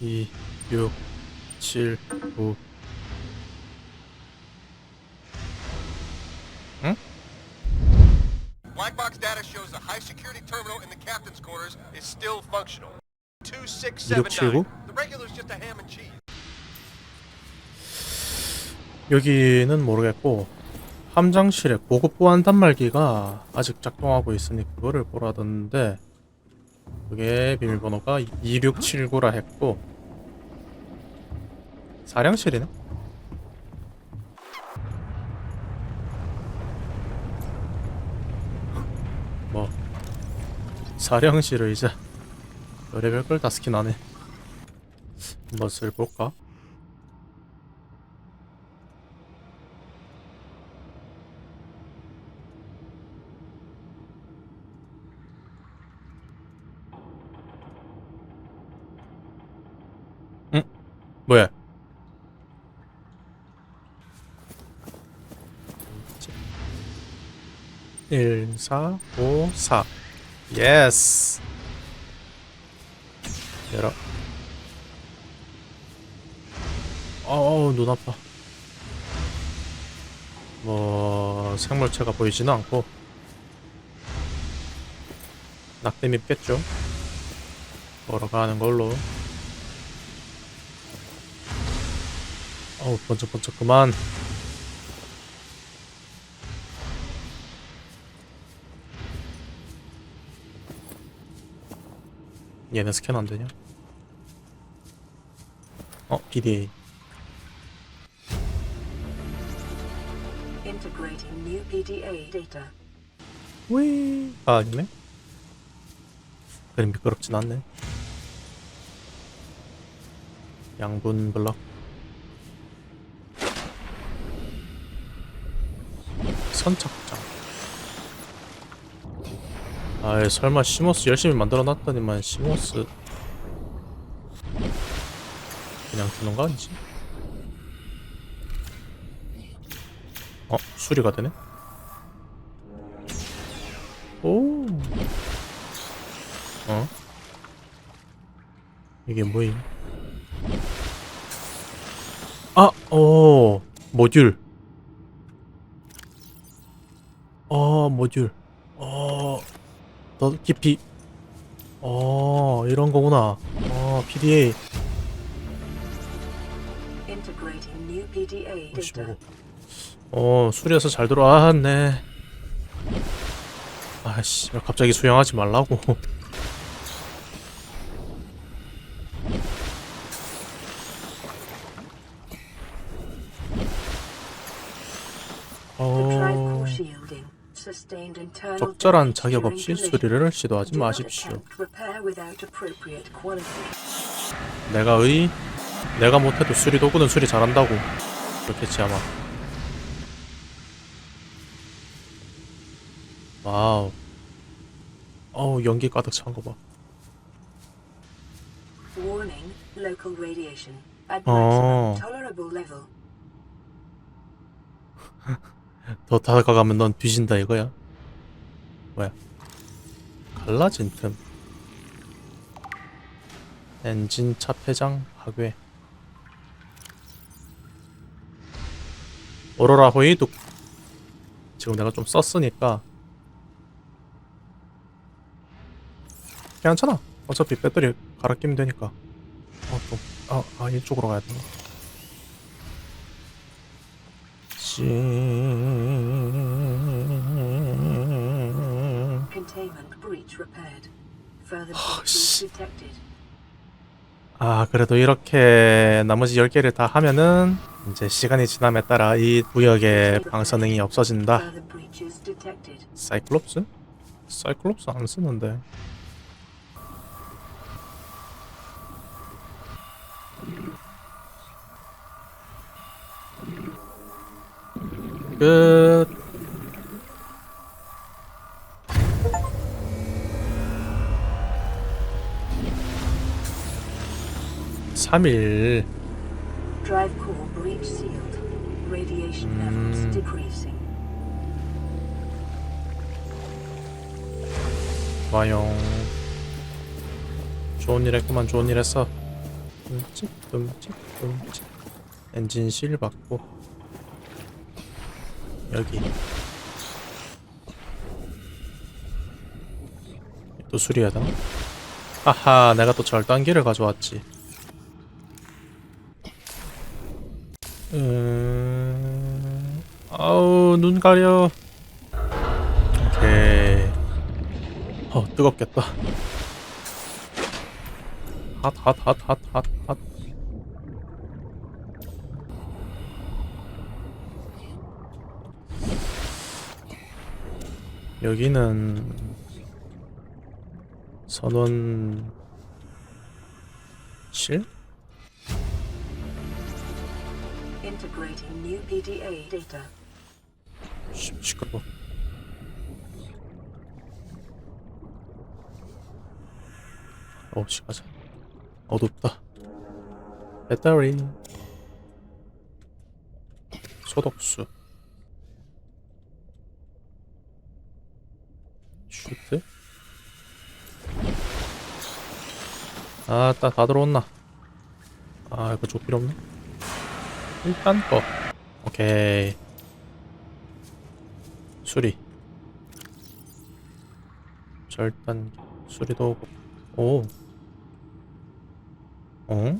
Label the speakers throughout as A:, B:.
A: 2, 6, 7, 9.
B: Black box data shows the high security terminal in the captain's quarters is still functional. 2679. The regular's just a ham and cheese.
A: 여기는 모르겠고 함장실에 고급 보안 단말기가 아직 작동하고 있으니 그거를 보라던데 그게 비밀번호가 2679라 했고 사령실이네 뭐 사령실을 이제 별의별 걸 다 스킨하네 한번 볼까? 뭐야? 1, 4, 5, 4. 예스. 열어. 어우, 눈 아파. 뭐, 생물체가 보이지는 않고. 낙대 밉겠죠? 걸어가는 걸로. 어우 번쩍번쩍 그만 얘네 스캔 안 되냐? 어 PDA
C: Integrating new PDA data.
A: 왜? 아 아니네 그림 미끄럽진 않네 양분 블럭 선착장 아이 설마 시모스 열심히 만들어 놨더니만 시모스 그냥 두는 거 아니지? 어? 수리가 되네? 오. 어? 이게 뭐임? 아, 오, 모듈. 어, 모듈. 어, 더 깊이. 어, 이런 거구나. 어, PDA.
C: Integrating new PDA data.
A: 55. 어, 수리해서 잘 들어왔네. 아씨, 갑자기 수영하지 말라고. 적절한 자격 없이. 수리를 시도하지 마십시오. 내가 의, 내가 못해도 수리 도구는 수리 잘한다고. 그렇겠지 아마. 와우. 어우 연기 가득 찬 거 봐. Oh.
C: level.
A: 더 다가가면 넌 뒤진다 이거야. 뭐야? 갈라진 틈. 엔진 차폐장 파괴. 오로라 호이둑. 지금 내가 좀 썼으니까 괜찮아. 어차피 배터리 갈아 끼면 되니까. 어, 또, 아, 아, 이쪽으로 가야 되나? 씨. 아, 그래도 이렇게 나머지 10개를 다 하면은 이제 시간이 지남에 따라 이 구역의 방사능이 없어진다. 사이클롭스? 사이클롭스 안 쓰는데. 끝. 3일.
C: 음.
A: 와용. 좋은 일 했구만 좋은 일 했어. 끔찍 끔찍 끔찍 엔진 실 받고. 여기. 또 수리하다. 아하 내가 또 절단기를 가져왔지. 음... 아우 눈 가려. 오케이. 어 뜨겁겠다. 핫핫핫핫핫핫. 여기는 선원 실?
C: Integrating new PDA data.
A: 시, 시끄러워 어씨 가자 어둡다. 배터리. 소독수. 슈트 아따 다 들어온나? 아 이거 줄 필요 없나 일단 꺼 오케이 수리 절단 수리도 오고 오 어?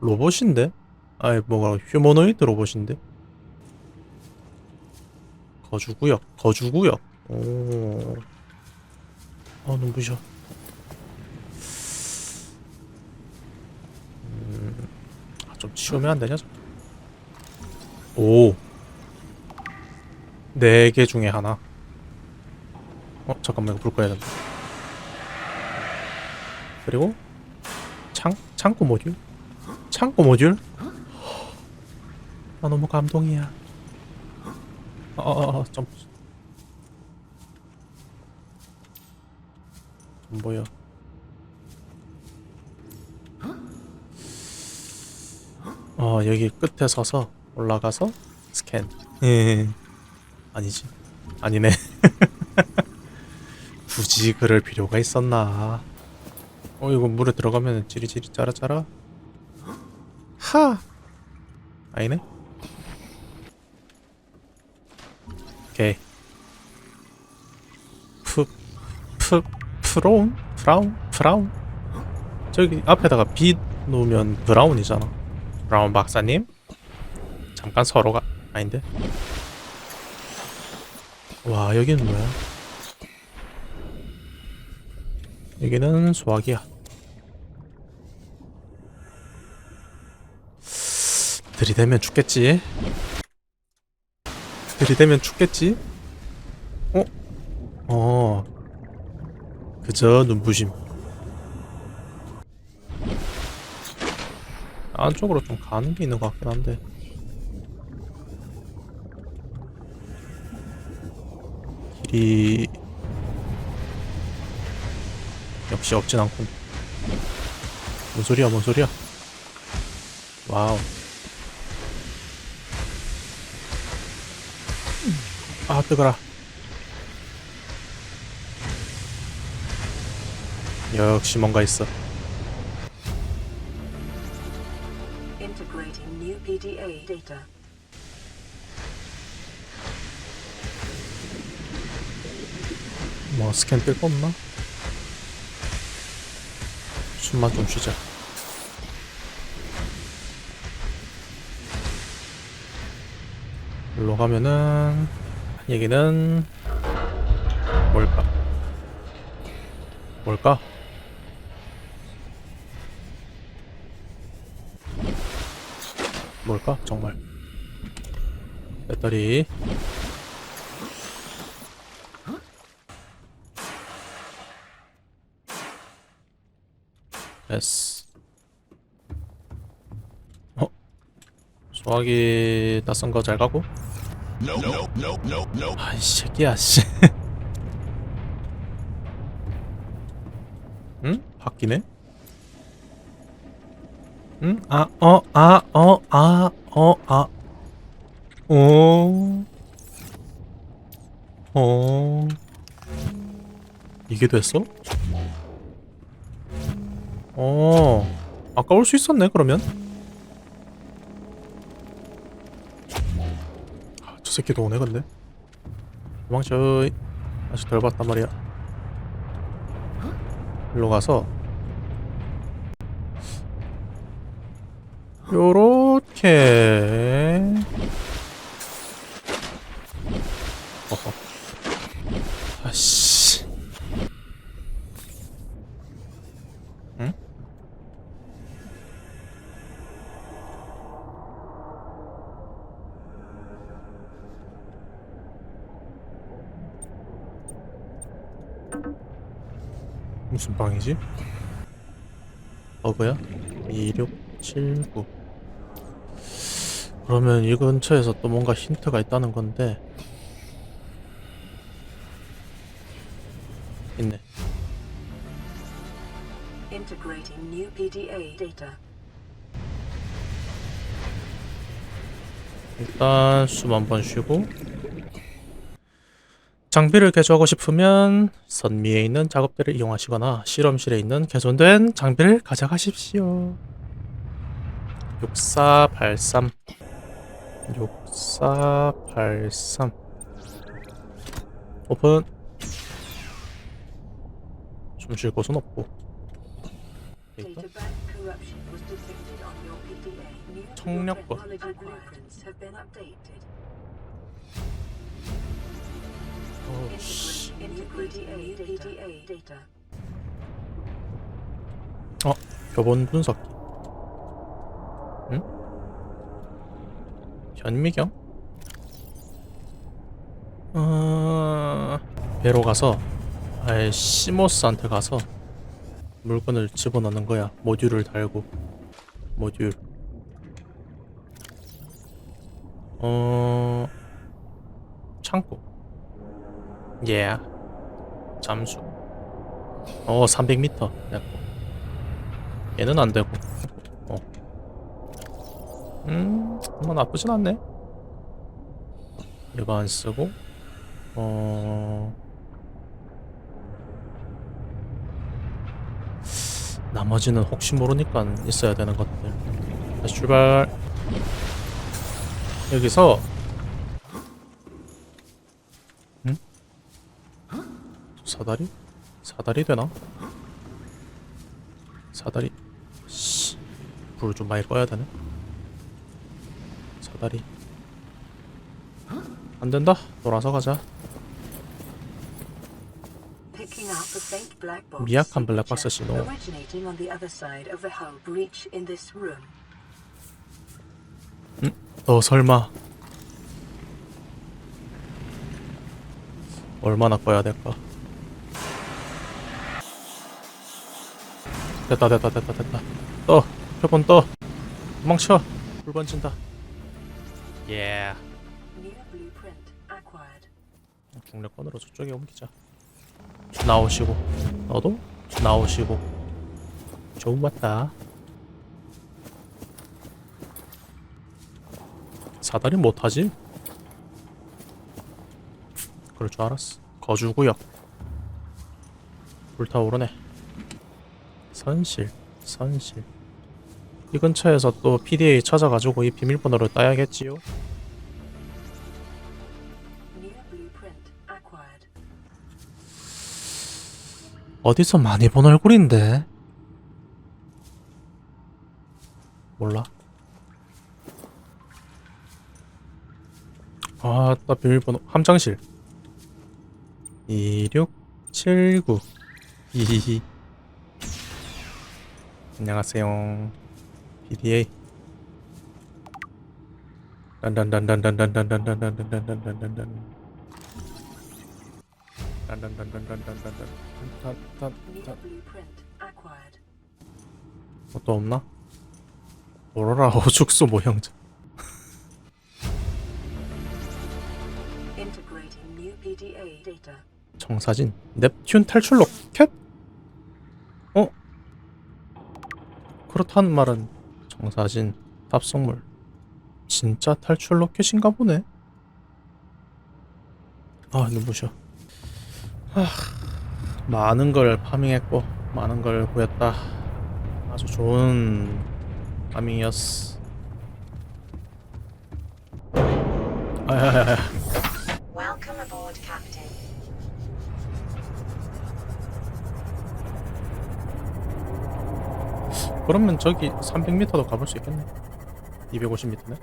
A: 로봇인데? 아이 뭐가 휴머노이드 로봇인데? 거주구역 거주구역 오 아, 눈부셔 음, 아, 좀 치우면 안 되냐? 좀? 오. 네 개 중에 하나. 어, 잠깐만, 이거 불 꺼야 된다. 그리고, 창, 창고 모듈? 창고 모듈? 아, 너무 감동이야. 어, 어, 어, 좀. 좀 보여. 어, 여기 끝에 서서 올라가서 스캔. 예. 아니지. 아니네. 굳이 그럴 필요가 있었나. 어, 이거 물에 들어가면 찌리찌리 짜라짜라. 하! 아니네. 오케이. 프, 프, 프로운? 브라운? 브라운? 저기 앞에다가 빛 놓으면 브라운이잖아. 브라운 박사님? 잠깐 서로가 아닌데? 와 여기는 뭐야? 여기는 소화기야. 들이대면 죽겠지? 들이대면 죽겠지? 어? 어. 그저 눈부심. 안쪽으로 좀 가는 게 있는 것 같긴 한데. 길이 역시 없진 않군. 뭔 소리야, 뭔 소리야? 와우. 아, 뜨거라. 역시 뭔가 있어.
C: Integrating new PDA data.
A: 뭐 스캔 뜰거 없나? 숨만 좀 쉬자. 일로 가면은 얘기는 뭘까? 뭘까? 뭘까? 정말 배터리 됐어. 어? 소화기 낯선 거 잘 가고? 아이 새끼야 씨. 응? 바뀌네? 응? 아, 어, 아, 어, 아, 어, 아. 어. 어. 이게 됐어? 어. 아, 아까 올 수 있었네 그러면. 아, 저 새끼도 오네 근데. 도망쳐 아직 덜 봤단 말이야. 일로 가서. 요렇게 무슨 방이지? 버그야? 2679 그러면 이 근처에서 또 뭔가 힌트가 있다는 건데 있네
C: Integrating new PDA data.
A: 일단 숨 한 번 쉬고 장비를 개조하고 싶으면 선미에 있는 작업대를 이용하시거나 실험실에 있는 개선된 장비를 가져가십시오 6483 6483 오픈 숨쉴 곳은 없고.
C: New
A: 청력권. 어, 표본 분석기. 응? 현미경? 어... 배로 가서 아예 시모스한테 가서 물건을 집어넣는 거야. 모듈을 달고 모듈. 어... 창고. 예. 잠수. 어, 300m. 내거. 얘는 안 되고. 어. 음, 뭐 나쁘진 않네. 이거 안 쓰고, 어. 나머지는 혹시 모르니까 있어야 되는 것들. 다시 출발. 여기서, 사다리? 사다리 되나? 사다리 씨, 불을 좀 많이 꺼야 되네. 사다리 안 된다. 돌아서 가자. 미약한 블랙박스 신호.
C: Room.
A: 너 설마 얼마나 꺼야 될까? 됐다 됐다 됐다 됐다. 떠 표본 떠. 도망쳐. 불 번진다. 예. 중력권으로 저쪽에 옮기자. 나오시고 너도 나오시고 좋은 맞다. 사다리 못하지? 그럴 줄 알았어. 거주구역. 불타오르네. 선실, 선실. 이 근처에서 또 PDA 찾아가지고 이 비밀번호를 따야겠지요. 어디서 많이 본 얼굴인데? 몰라. 아, 나 비밀번호 함장실. 2679 히히히. 안녕하세요. PDA. 란란란란란란란란란란란란란란란. 란란란란란란란란란란란.
C: New blueprint acquired.
A: 뭐또 없나? 오로라 어죽소 모형자. 정사진 넵튠 탈출 로켓? 어? 그렇다는 말은 정사진 탑승물 진짜 탈출 로켓인가 보네 아 눈부셔 하, 많은 걸 파밍했고 많은 걸 구했다 아주 좋은 파밍이었어. 아야야야. 그러면 저기 300m도 가볼 수 있겠네. 250m네.